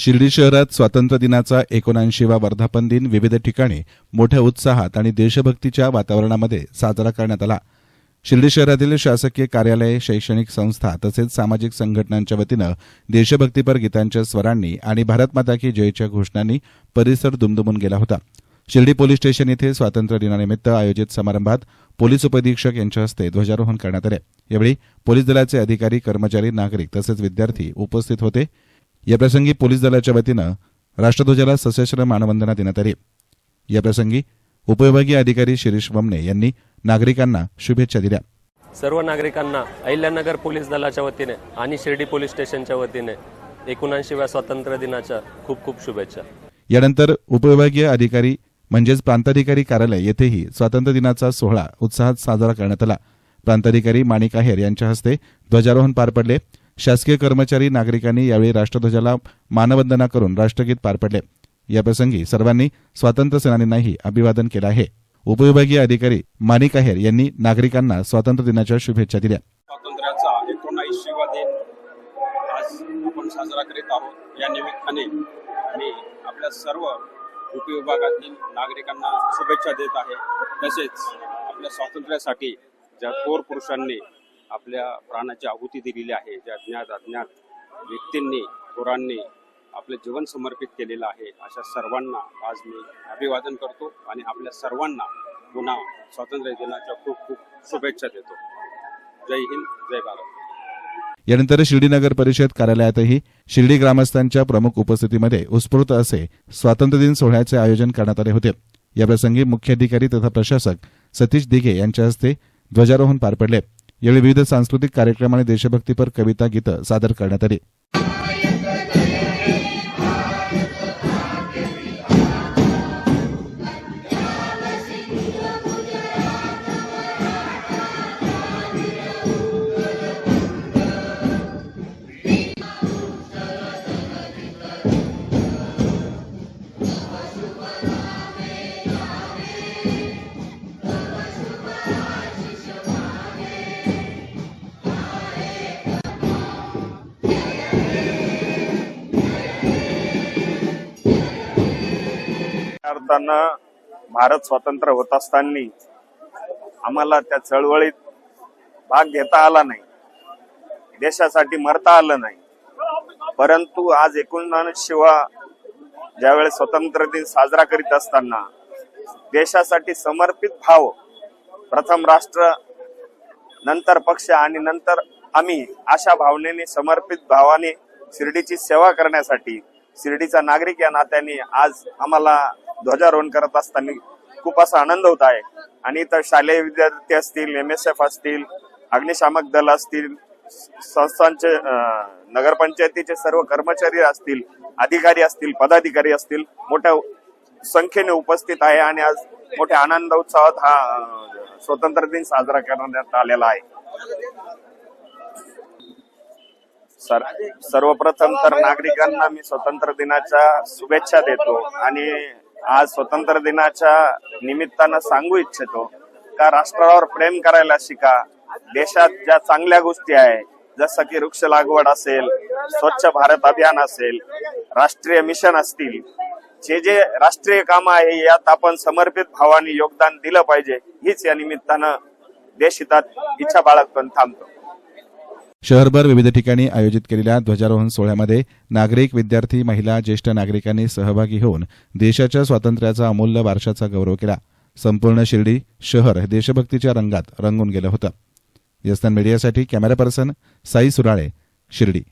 शिर्डी शहरात स्वातंत्र्य दिनाचा एकोणऐंशीवा वर्धापन दिन विविध ठिकाणी मोठ्या उत्साहात आणि देशभक्तीच्या वातावरणामध्ये साजरा करण्यात आला. शिर्डी शहरातील शासकीय कार्यालय शैक्षणिक संस्था तसेच सामाजिक संघटनांच्या वतीनं देशभक्तीपर गीतांच्या स्वरांनी आणि भारत माता की जयच्या घोषणांनी परिसर दुमदुमून गेला होता. शिर्डी पोलीस स्टेशन येथे स्वातंत्र्य दिनानिमित्त आयोजित समारंभात पोलीस उपअधीक्षक यांच्या हस्ते ध्वजारोहण करण्यात आले. यावेळी पोलीस दलाचे अधिकारी कर्मचारी नागरिक तसेच विद्यार्थी उपस्थित होते. याप्रसंगी पोलीस दलाच्या वतीनं राष्ट्रध्वजाला सशस्त्र मानवंदना देण्यात आली. याप्रसंगी उपविभागीय अधिकारी शिरीष वमने यांनी नागरिकांना शुभेच्छा दिल्या. सर्व नागरिकांना अहिल्यानगर पोलीस दलाच्या वतीने आणि शिर्डी पोलीस स्टेशनच्या वतीने एकोणऐंशीव्या स्वातंत्र्य दिनाच्या खूप खूप शुभेच्छा. यानंतर उपविभागीय अधिकारी म्हणजेच प्रांताधिकारी कार्यालय येथेही स्वातंत्र्य दिनाचा सोहळा उत्साहात साजरा करण्यात आला. प्रांताधिकारी माणिक आहेर यांच्या हस्ते ध्वजारोहण पार पडले. शासकीय कर्मचारी नागरिकांनी यावेळी राष्ट्रध्वजाला मानवंदना करून राष्ट्रगीत पार पडले. याप्रसंगी सर्वांनी स्वातंत्र्य सेनानींनाही अभिवादन केलं आहे. उपविभागीय अधिकारी माणिक आहेर यांनी नागरिकांना स्वातंत्र्य दिनाच्या शुभेच्छा दिल्या. स्वातंत्र्याचा एकोणऐंशीवा दिन आज आपण साजरा करीत आहोत. या निमित्ताने मी आपल्या सर्व उपविभागातील नागरिकांना शुभेच्छा देत आहे. तसेच आपल्या स्वातंत्र्यासाठी ज्या थोर पुरुषांनी आपल्या प्राणाची आहुती दिलेली आहे ज्या ज्ञात अज्ञात व्यक्तींनी थोरांनी आपले जीवन समर्पित केलेलं आहे. अशा सर्वांना आज मी अभिवादन करतो आणि आपल्या सर्वांना पुन्हा स्वातंत्र्य दिनाच्या खूप खूप शुभेच्छा देतो. जय हिंद जय भारत. यानंतर शिर्डी नगर परिषद कार्यालयातही शिर्डी ग्रामस्थांच्या प्रमुख उपस्थितीमध्ये उत्स्फूर्त असे स्वातंत्र्य दिन सोहळ्याचे आयोजन करण्यात आले होते. याप्रसंगी मुख्याधिकारी तथा प्रशासक सतीश दिघे यांच्या हस्ते ध्वजारोहण पार पडले. यावेळी विविध सांस्कृतिक कार्यक्रम आणि देशभक्तीपर कविता गीतं सादर करण्यात आली. अर्थानं भारत स्वतंत्र होत असताना आम्हाला त्या चळवळीत भाग घेता आला नाही. देशासाठी मरता आलं नाही. परंतु आज एकोणऐंशीवा ज्यावेळेस स्वतंत्र दिन साजरा करीत असताना देशासाठी समर्पित भाव प्रथम राष्ट्र नंतर पक्ष आणि नंतर आम्ही अशा भावनेने समर्पित भावाने शिर्डीची सेवा करण्यासाठी शिर्डीचा नागरिक या नात्याने आज आम्हाला ध्वजारोहण करत असताना खूप असा आनंद होत आहे. आणि इथं शालेय विद्यार्थी असतील एम एस एफ असतील अग्निशामक दल असतील संस्थांचे नगरपंचायतीचे सर्व कर्मचारी असतील अधिकारी असतील पदाधिकारी असतील मोठ्या संख्येने उपस्थित आहे आणि आज मोठ्या आनंद उत्साहात हा स्वतंत्र दिन साजरा करण्यात आलेला आहे. सर सर्वप्रथम तर नागरिकांना मी स्वतंत्र दिनाच्या शुभेच्छा देतो आणि आज स्वतंत्र दिनाच्या निमित्तानं सांगू इच्छितो का राष्ट्रावर प्रेम करायला शिका. देशात ज्या चांगल्या गोष्टी आहे जसं की वृक्ष लागवड असेल स्वच्छ भारत अभियान असेल राष्ट्रीय मिशन असतील जे जे राष्ट्रीय काम आहे यात आपण समर्पित भावाने योगदान दिलं पाहिजे हीच या निमित्तानं देशहितात इच्छा बाळगतो थांबतो. शहरभर विविध ठिकाणी आयोजित केलेल्या ध्वजारोहण सोहळ्यामध्ये नागरिक विद्यार्थी महिला ज्येष्ठ नागरिकांनी सहभागी होऊन देशाच्या स्वातंत्र्याचा अमूल्य वारशाचा गौरव केला. संपूर्ण शिर्डी शहर देशभक्तीच्या रंगात रंगून गेलं होतं. यस्तान मीडियासाठी कॅमेरा पर्सन साई सुराळे शिर्डी.